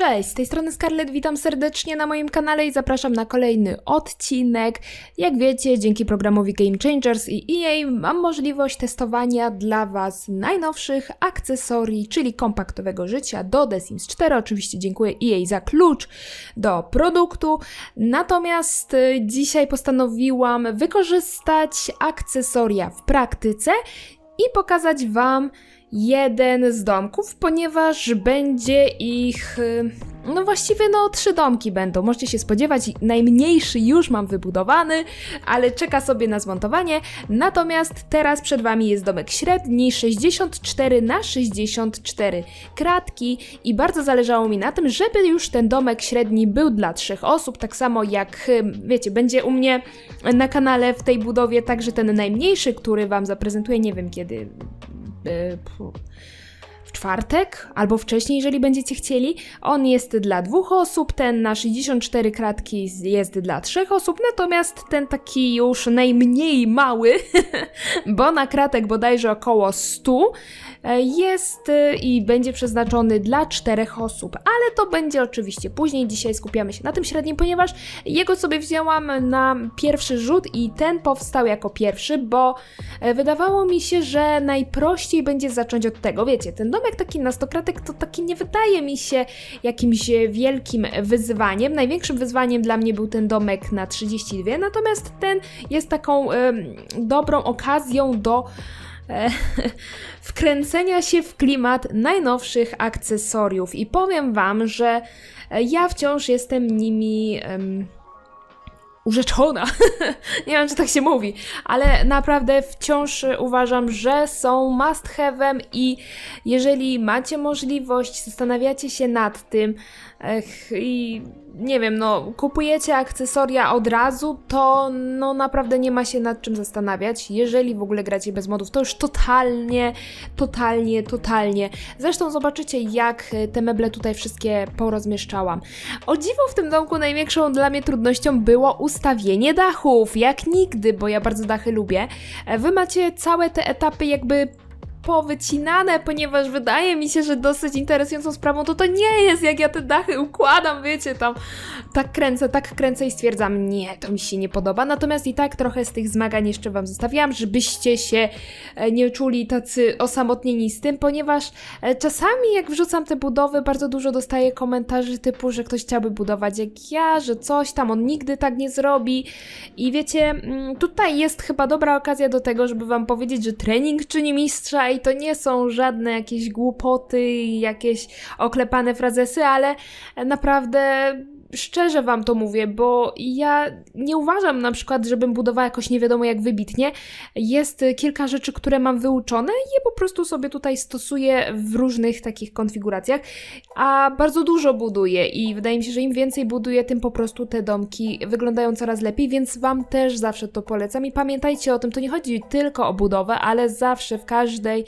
Cześć, z tej strony Scarlett, witam serdecznie na moim kanale i zapraszam na kolejny odcinek. Jak wiecie, dzięki programowi Game Changers i EA mam możliwość testowania dla Was najnowszych akcesorii, czyli kompaktowego życia do The Sims 4. Oczywiście dziękuję EA za klucz do produktu. Natomiast y, dzisiaj postanowiłam wykorzystać akcesoria w praktyce i pokazać Wam jeden z domków, ponieważ będzie ich. y, No właściwie no trzy domki będą. Możecie się spodziewać, najmniejszy już mam wybudowany, ale czeka sobie na zmontowanie. Natomiast teraz przed Wami jest domek średni 64 na 64 kratki i bardzo zależało mi na tym, żeby już ten domek średni był dla trzech osób, tak samo jak y, wiecie, będzie u mnie na kanale w tej budowie także ten najmniejszy, który Wam zaprezentuję, nie wiem kiedy y, pu- w czwartek albo wcześniej, jeżeli będziecie chcieli. On jest dla dwóch osób, ten na 64 kratki jest dla trzech osób, natomiast ten taki już najmniej mały, bo na kratek bodajże około 100, e, jest e, i będzie przeznaczony dla czterech osób, ale to będzie oczywiście później. Dzisiaj skupiamy się na tym średnim, ponieważ jego sobie wzięłam na pierwszy rzut i ten powstał jako pierwszy, bo e, wydawało mi się, że najprościej będzie zacząć od tego. Wiecie, ten domek taki na stokratek to taki nie wydaje mi się jakimś e, wielkim wyzwaniem. Największym wyzwaniem dla mnie był ten domek na 32, natomiast ten jest taką em, dobrą okazją do e, wkręcenia się w klimat najnowszych akcesoriów. I powiem Wam, że e, ja wciąż jestem nimi. Urzeczona. nie wiem, czy tak się mówi, ale naprawdę wciąż uważam, że są must have'em i jeżeli macie możliwość, zastanawiacie się nad tym i nie wiem, no kupujecie akcesoria od razu, to no naprawdę nie ma się nad czym zastanawiać. Jeżeli w ogóle gracie bez modów, to już totalnie, totalnie, totalnie. Zresztą zobaczycie, jak e, te meble tutaj wszystkie porozmieszczałam. O dziwo w tym domku największą dla mnie trudnością było ustawienie dachów, jak nigdy, bo ja bardzo dachy lubię. E, Wy macie całe te etapy jakby powycinane, ponieważ wydaje mi się, że dosyć interesującą sprawą to to nie jest, jak ja te dachy układam, wiecie, tam tak kręcę, tak kręcę i stwierdzam, nie, to mi się nie podoba, natomiast i tak trochę z tych zmagań jeszcze Wam zostawiłam, żebyście się e, nie czuli tacy osamotnieni z tym, ponieważ e, czasami jak wrzucam te budowy, bardzo dużo dostaję komentarzy typu, że ktoś chciałby budować jak ja, że coś tam, on nigdy tak nie zrobi. I wiecie, mm, tutaj jest chyba dobra okazja do tego, żeby Wam powiedzieć, że trening czyni mistrza i to nie są żadne jakieś głupoty, jakieś oklepane frazesy, ale naprawdę szczerze wam to mówię, bo ja nie uważam na przykład, żebym budowała jakoś nie wiadomo jak wybitnie. Jest y, kilka rzeczy, które mam wyuczone i je po prostu sobie tutaj stosuję w różnych takich konfiguracjach, a bardzo dużo buduję i wydaje mi się, że im więcej buduję, tym po prostu te domki wyglądają coraz lepiej, więc wam też zawsze to polecam i pamiętajcie o tym, to nie chodzi tylko o budowę, ale zawsze w każdej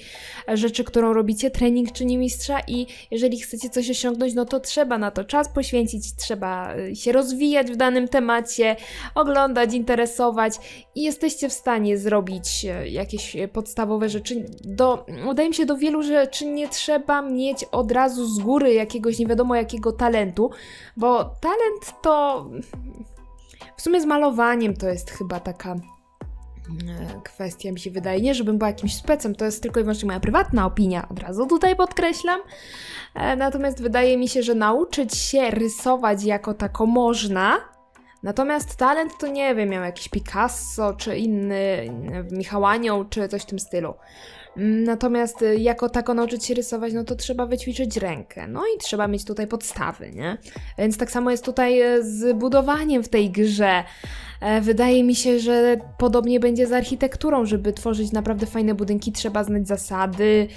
rzeczy, którą robicie, trening czyni mistrza i jeżeli chcecie coś osiągnąć, no to trzeba na to czas poświęcić, trzeba się rozwijać w danym temacie, oglądać, interesować i jesteście w stanie zrobić e, jakieś e, podstawowe rzeczy. Do, wydaje mi się, do wielu rzeczy nie trzeba mieć od razu z góry jakiegoś nie wiadomo jakiego talentu, bo talent to w sumie z malowaniem to jest chyba taka kwestia, mi się wydaje. Nie, żebym była jakimś specem, to jest tylko i wyłącznie moja prywatna opinia, od razu tutaj podkreślam. E, Natomiast wydaje mi się, że nauczyć się rysować jako tako można. Natomiast talent to nie wiem, miał jakiś Picasso czy inny, nie wiem, Michał Anioł czy coś w tym stylu. Natomiast y, jako tako nauczyć się rysować, no to trzeba wyćwiczyć rękę. No i trzeba mieć tutaj podstawy, nie? Więc tak samo jest tutaj y, z budowaniem w tej grze. E, Wydaje mi się, że podobnie będzie z architekturą, żeby tworzyć naprawdę fajne budynki, trzeba znać zasady,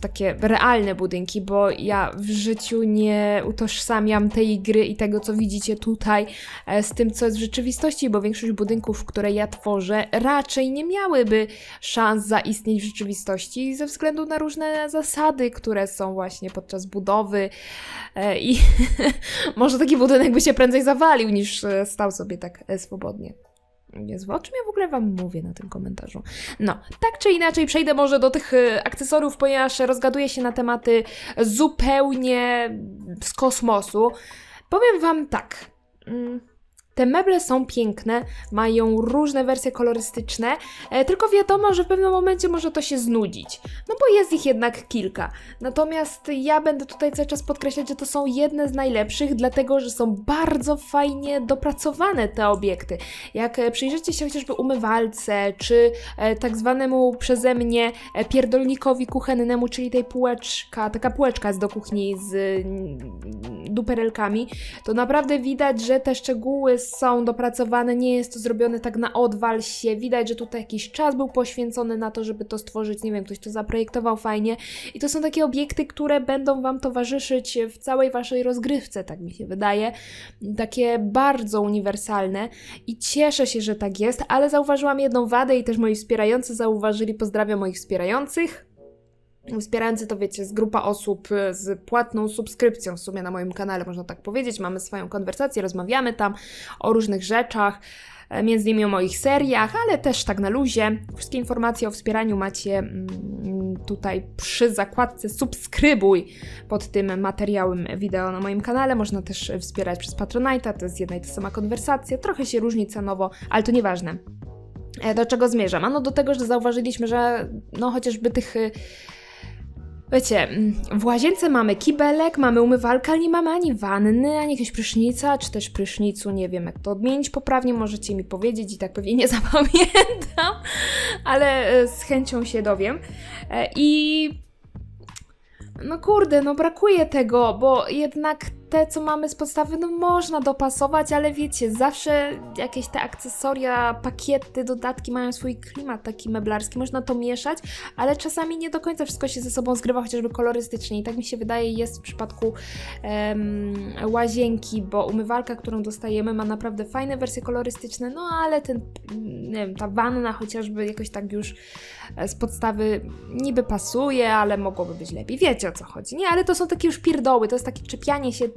takie realne budynki, bo ja w życiu nie utożsamiam tej gry i tego, co widzicie tutaj, e, z tym, co jest w rzeczywistości, bo większość budynków, które ja tworzę, raczej nie miałyby szans zaistnieć w rzeczywistości ze względu na różne zasady, które są właśnie podczas budowy e, i może taki budynek by się prędzej zawalił, niż e, stał sobie tak e, swobodnie. Jezu, o czym ja w ogóle wam mówię na tym komentarzu? No, tak czy inaczej przejdę może do tych akcesoriów, ponieważ rozgaduję się na tematy zupełnie z kosmosu. Powiem wam tak. Mm, te meble są piękne, mają różne wersje kolorystyczne, e, tylko wiadomo, że w pewnym momencie może to się znudzić. No bo jest ich jednak kilka. Natomiast ja będę tutaj cały czas podkreślać, że to są jedne z najlepszych, dlatego że są bardzo fajnie dopracowane te obiekty. Jak e, przyjrzycie się chociażby umywalce, czy e, tak zwanemu przeze mnie pierdolnikowi kuchennemu, czyli tej półeczka, taka półeczka jest do kuchni z duperelkami, to naprawdę widać, że te szczegóły są dopracowane, nie jest to zrobione tak na odwal się, widać, że tutaj jakiś czas był poświęcony na to, żeby to stworzyć, nie wiem, ktoś to zaprojektował fajnie. I to są takie obiekty, które będą Wam towarzyszyć w całej Waszej rozgrywce, tak mi się wydaje, takie bardzo uniwersalne. I cieszę się, że tak jest, ale zauważyłam jedną wadę i też moi wspierający zauważyli, pozdrawiam moich wspierających, Wspierający to wiecie, z grupa osób y, z płatną subskrypcją w sumie na moim kanale, można tak powiedzieć. Mamy swoją konwersację, rozmawiamy tam o różnych rzeczach, e, między innymi o moich seriach, ale też tak na luzie. Wszystkie informacje o wspieraniu macie mm, tutaj przy zakładce subskrybuj pod tym materiałem wideo na moim kanale. Można też wspierać przez Patronite'a, to jest jedna i ta sama konwersacja. Trochę się różni cenowo, ale to nieważne. E, Do czego zmierzam? Ano do tego, że zauważyliśmy, że no chociażby tych y, Wiecie, mm, w łazience mamy kibelek, mamy umywalkę, ale nie mamy ani wanny, ani jakiegoś prysznica, czy też prysznicu, nie wiem jak to odmienić poprawnie, możecie mi powiedzieć i tak pewnie nie zapamiętam, ale e, z chęcią się dowiem. E, I no kurde, no brakuje tego, bo jednak te, co mamy z podstawy, no można dopasować, ale wiecie, zawsze jakieś te akcesoria, pakiety, dodatki mają swój klimat taki meblarski, można to mieszać, ale czasami nie do końca wszystko się ze sobą zgrywa, chociażby kolorystycznie. I tak mi się wydaje, jest w przypadku em, łazienki, bo umywalka, którą dostajemy, ma naprawdę fajne wersje kolorystyczne, no ale ten, nie wiem, ta wanna chociażby jakoś tak już e, z podstawy niby pasuje, ale mogłoby być lepiej. Wiecie o co chodzi, nie? Ale to są takie już pierdoły, to jest takie czepianie się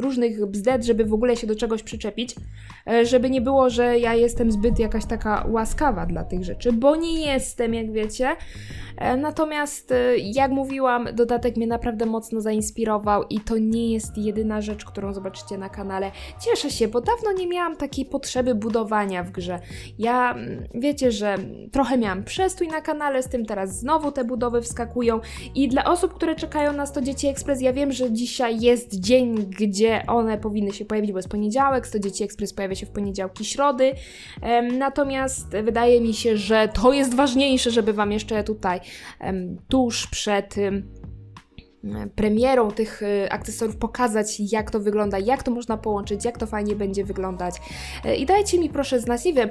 różnych bzdet, żeby w ogóle się do czegoś przyczepić, e, żeby nie było, że ja jestem zbyt jakaś taka łaskawa dla tych rzeczy, bo nie jestem, jak wiecie. E, Natomiast, e, jak mówiłam, dodatek mnie naprawdę mocno zainspirował i to nie jest jedyna rzecz, którą zobaczycie na kanale. Cieszę się, bo dawno nie miałam takiej potrzeby budowania w grze. Ja, mm, wiecie, że trochę miałam przestój na kanale, z tym teraz znowu te budowy wskakują i dla osób, które czekają na 100 Dzieci Express, ja wiem, że dzisiaj jest dzień, gdzie one powinny się pojawić, bo jest poniedziałek, 100 Dzieci Express pojawia się w poniedziałki, środy, natomiast wydaje mi się, że to jest ważniejsze, żeby Wam jeszcze tutaj tuż przed premierą tych y, akcesoriów pokazać, jak to wygląda, jak to można połączyć, jak to fajnie będzie wyglądać. E, I dajcie mi proszę znać, nie wiem,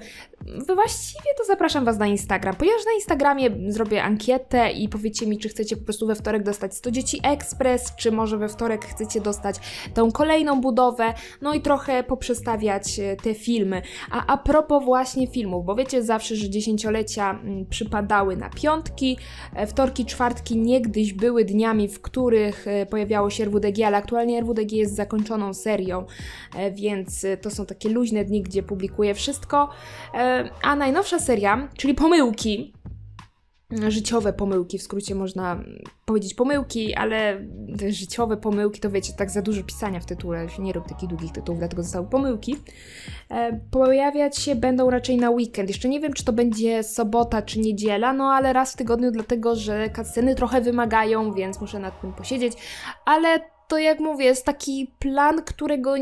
właściwie to zapraszam Was na Instagram, ponieważ na Instagramie zrobię ankietę i powiedzcie mi, czy chcecie po prostu we wtorek dostać 100 Dzieci Express, czy może we wtorek chcecie dostać tą kolejną budowę, no i trochę poprzestawiać e, te filmy. A a propos właśnie filmów, bo wiecie zawsze, że dziesięciolecia mm, przypadały na piątki, e, wtorki, czwartki niegdyś były dniami, w których e, pojawiało się RWDG, ale aktualnie RWDG jest zakończoną serią, e, więc e, to są takie luźne dni, gdzie publikuję wszystko. A najnowsza seria, czyli Pomyłki, życiowe pomyłki, w skrócie można powiedzieć pomyłki, ale życiowe pomyłki to wiecie, tak za dużo pisania w tytule, nie rób takich długich tytułów, dlatego zostały pomyłki. E, pojawiać się będą raczej na weekend. Jeszcze nie wiem, czy to będzie sobota czy niedziela, no ale raz w tygodniu, dlatego że cutsceny trochę wymagają, więc muszę nad tym posiedzieć, ale to jak mówię, jest taki plan, którego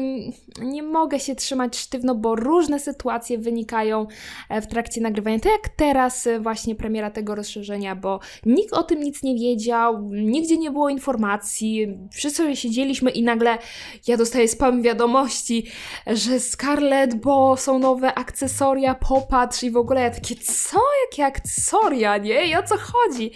nie mogę się trzymać sztywno, bo różne sytuacje wynikają e, w trakcie nagrywania. To jak teraz e, właśnie premiera tego rozszerzenia, bo nikt o tym nic nie wiedział, nigdzie nie było informacji, wszyscy siedzieliśmy i nagle ja dostaję spam wiadomości, że Scarlett, bo są nowe akcesoria, popatrz i w ogóle ja takie, co? Jakie akcesoria, nie? I o co chodzi?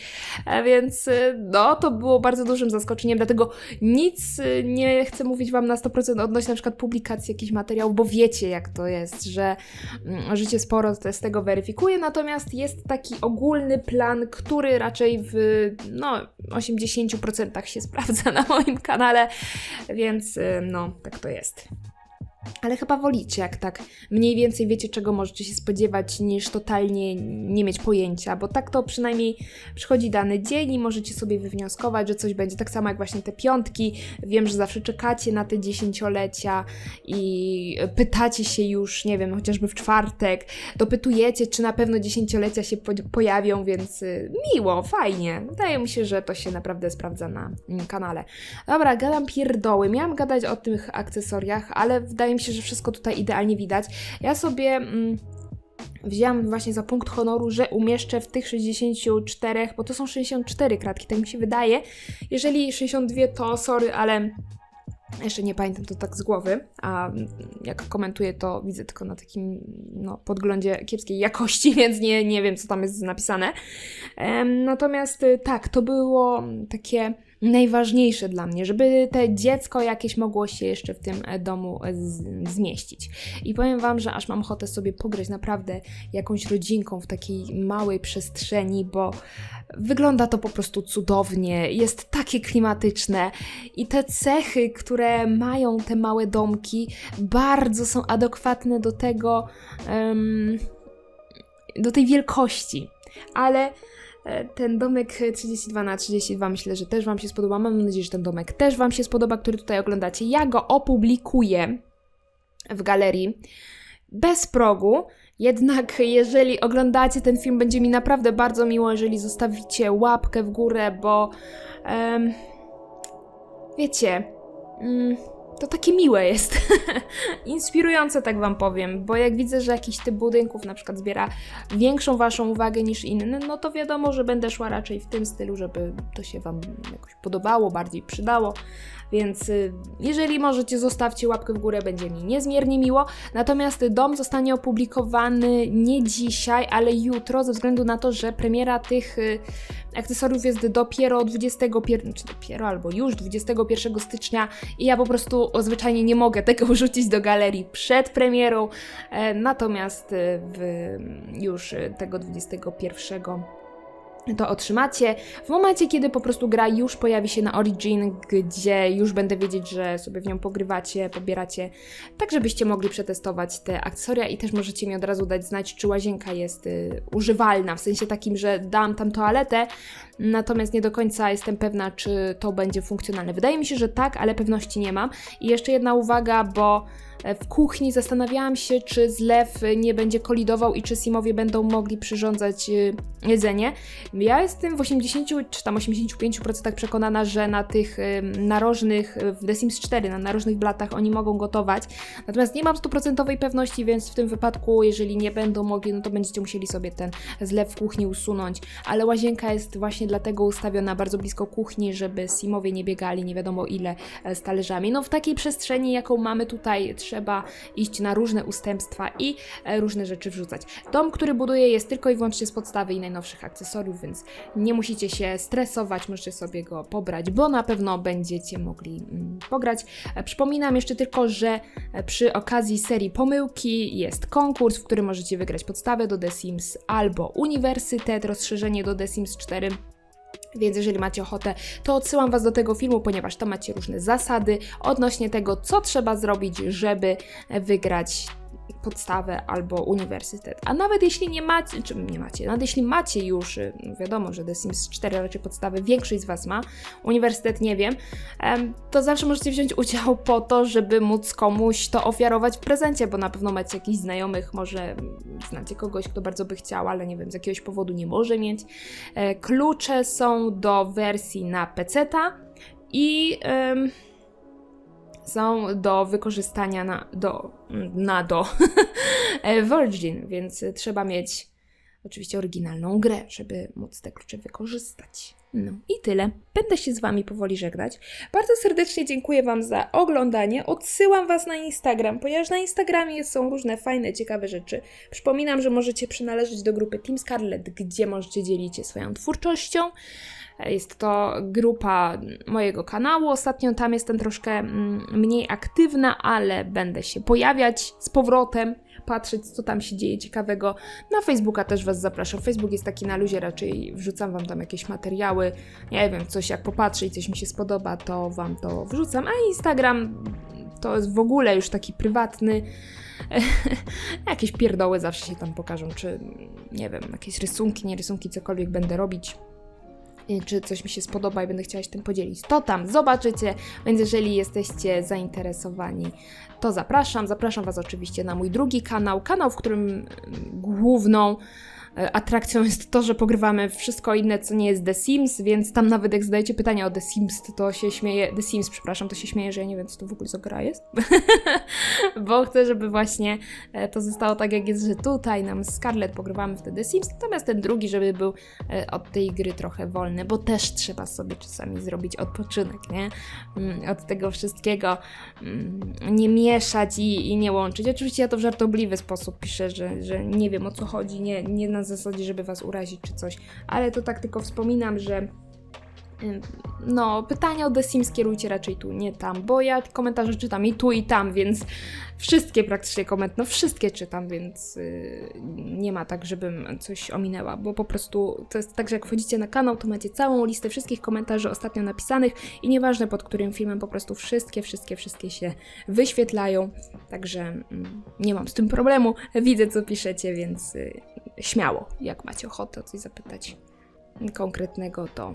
E, Więc no, to było bardzo dużym zaskoczeniem, dlatego nic y, nie chcę mówić Wam na 100% odnośnie na przykład publikacji jakichś materiałów, bo wiecie jak to jest, że mm, życie sporo z tego weryfikuje, natomiast jest taki ogólny plan, który raczej w no, 80% się sprawdza na moim kanale, więc y, no, tak to jest. Ale chyba wolicie, jak tak mniej więcej wiecie, czego możecie się spodziewać, niż totalnie nie mieć pojęcia, bo tak to przynajmniej przychodzi dany dzień i możecie sobie wywnioskować, że coś będzie. Tak samo jak właśnie te piątki. Wiem, że zawsze czekacie na te dziesięciolecia i pytacie się już, nie wiem, chociażby w czwartek, dopytujecie, czy na pewno dziesięciolecia się po pojawią, więc y, miło, fajnie. Wydaje mi się, że to się naprawdę sprawdza na kanale. Dobra, gadam pierdoły. Miałam gadać o tych akcesoriach, ale wydaje mi się, że wszystko tutaj idealnie widać. Ja sobie. Mm, Wzięłam właśnie za punkt honoru, że umieszczę w tych 64, bo to są 64 kratki, tak mi się wydaje. Jeżeli 62, to sorry, ale jeszcze nie pamiętam to tak z głowy, a jak komentuję, to widzę tylko na takim no, podglądzie kiepskiej jakości, więc nie, nie wiem, co tam jest napisane. Em, natomiast y, tak, to było takie najważniejsze dla mnie, żeby te dziecko jakieś mogło się jeszcze w tym e, domu e, z, zmieścić. I powiem Wam, że aż mam ochotę sobie pograć naprawdę jakąś rodzinką w takiej małej przestrzeni, bo wygląda to po prostu cudownie, jest takie klimatyczne i te cechy, które mają te małe domki, bardzo są adekwatne do tego, um, do tej wielkości. Ale ten domek 32 na 32 myślę, że też Wam się spodoba. Mam nadzieję, że ten domek też Wam się spodoba, który tutaj oglądacie. Ja go opublikuję w galerii bez progu. Jednak jeżeli oglądacie ten film, będzie mi naprawdę bardzo miło, jeżeli zostawicie łapkę w górę, bo um, wiecie, um, to takie miłe jest. Inspirujące, tak wam powiem, bo jak widzę, że jakiś typ budynków na przykład zbiera większą waszą uwagę niż inny, no to wiadomo, że będę szła raczej w tym stylu, żeby to się wam jakoś podobało, bardziej przydało. Więc y, jeżeli możecie, zostawcie łapkę w górę, będzie mi niezmiernie miło. Natomiast dom zostanie opublikowany nie dzisiaj, ale jutro, ze względu na to, że premiera tych y, akcesoriów jest dopiero 21, czy dopiero albo już 21 stycznia i ja po prostu zwyczajnie nie mogę tego wrzucić do galerii przed premierą. E, natomiast y, w, już tego 21 to otrzymacie w momencie, kiedy po prostu gra już pojawi się na Origin, gdzie już będę wiedzieć, że sobie w nią pogrywacie, pobieracie, tak żebyście mogli przetestować te akcesoria i też możecie mi od razu dać znać, czy łazienka jest y, używalna, w sensie takim, że dam tam toaletę, natomiast nie do końca jestem pewna, czy to będzie funkcjonalne. Wydaje mi się, że tak, ale pewności nie mam. I jeszcze jedna uwaga, bo E, w kuchni zastanawiałam się, czy zlew nie będzie kolidował i czy Simowie będą mogli przyrządzać e, jedzenie. Ja jestem w 80 czy tam 85% przekonana, że na tych e, narożnych, w The Sims 4, na narożnych blatach oni mogą gotować. Natomiast nie mam stuprocentowej pewności, więc w tym wypadku, jeżeli nie będą mogli, no to będziecie musieli sobie ten zlew w kuchni usunąć. Ale łazienka jest właśnie dlatego ustawiona bardzo blisko kuchni, żeby Simowie nie biegali nie wiadomo ile z talerzami. No w takiej przestrzeni, jaką mamy tutaj, trzeba iść na różne ustępstwa i e, różne rzeczy wrzucać. Dom, który buduję jest tylko i wyłącznie z podstawy i najnowszych akcesoriów, więc nie musicie się stresować, możecie sobie go pobrać, bo na pewno będziecie mogli mm, pograć. E, przypominam jeszcze tylko, że e, przy okazji serii pomyłki jest konkurs, w którym możecie wygrać podstawę do The Sims albo uniwersytet, rozszerzenie do The Sims 4 więc jeżeli macie ochotę, to odsyłam Was do tego filmu, ponieważ tam macie różne zasady odnośnie tego, co trzeba zrobić, żeby wygrać podstawę albo uniwersytet. A nawet jeśli nie macie, czy nie macie, nawet jeśli macie już, y, no wiadomo, że The Sims 4 raczej podstawy większość z Was ma, uniwersytet nie wiem, to zawsze możecie wziąć udział po to, żeby móc komuś to ofiarować w prezencie, bo na pewno macie jakichś znajomych, może znacie kogoś, kto bardzo by chciał, ale nie wiem, z jakiegoś powodu nie może mieć. E, klucze są do wersji na PC-ta i... Um, są do wykorzystania na do, na do Virgin, więc trzeba mieć oczywiście oryginalną grę, żeby móc te klucze wykorzystać. No i tyle. Będę się z Wami powoli żegnać. Bardzo serdecznie dziękuję Wam za oglądanie. Odsyłam Was na Instagram, ponieważ na Instagramie są różne fajne, ciekawe rzeczy. Przypominam, że możecie przynależeć do grupy Team Scarlet, gdzie możecie dzielić się swoją twórczością. Jest to grupa mojego kanału. Ostatnio tam jestem troszkę mm, mniej aktywna, ale będę się pojawiać z powrotem, patrzeć, co tam się dzieje ciekawego. Na Facebooka też Was zapraszam. Facebook jest taki na luzie, raczej wrzucam Wam tam jakieś materiały. Nie wiem, coś jak popatrzeć, coś mi się spodoba, to Wam to wrzucam. A Instagram To jest w ogóle już taki prywatny. jakieś pierdoły zawsze się tam pokażą, czy nie wiem, jakieś rysunki, nie rysunki, cokolwiek będę robić. Czy coś mi się spodoba i będę chciała się tym podzielić, to tam zobaczycie. Więc jeżeli jesteście zainteresowani, to zapraszam. Zapraszam Was oczywiście na mój drugi kanał, kanał, w którym mm, główną atrakcją jest to, że pogrywamy wszystko inne, co nie jest The Sims, więc tam nawet jak zadajecie pytania o The Sims, to, się śmieje, The Sims, przepraszam, to się śmieje, że ja nie wiem, co to w ogóle za gra jest, bo chcę, żeby właśnie e, to zostało tak, jak jest, że tutaj nam Scarlett pogrywamy w The Sims, natomiast ten drugi, żeby był e, od tej gry trochę wolny, bo też trzeba sobie czasami zrobić odpoczynek, nie? Mm, Od tego wszystkiego mm, nie mieszać i, i nie łączyć. Oczywiście ja to w żartobliwy sposób piszę, że, że nie wiem o co chodzi, nie, nie na zasadzie, żeby was urazić czy coś, ale to tak tylko wspominam, że no, pytania o The Sims kierujcie raczej tu, nie tam, bo ja komentarze czytam i tu, i tam, więc wszystkie praktycznie komentarze, no wszystkie czytam, więc yy, nie ma tak, żebym coś ominęła, bo po prostu to jest tak, że jak wchodzicie na kanał, to macie całą listę wszystkich komentarzy ostatnio napisanych i nieważne pod którym filmem, po prostu wszystkie, wszystkie, wszystkie się wyświetlają, także mm, nie mam z tym problemu, widzę co piszecie, więc yy, śmiało, jak macie ochotę o coś zapytać konkretnego, to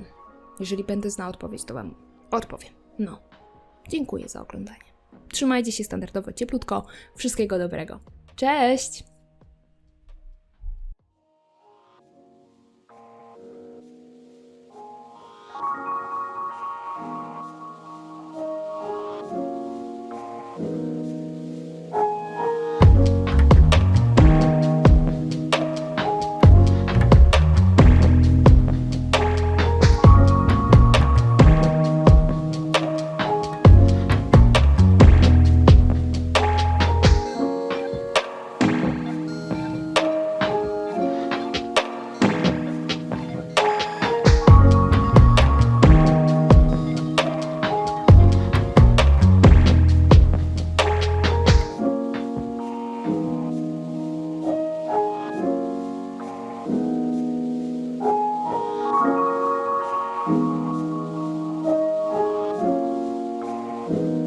jeżeli będę znała odpowiedź, to Wam odpowiem. No, dziękuję za oglądanie. Trzymajcie się standardowo cieplutko. Wszystkiego dobrego. Cześć! Bye.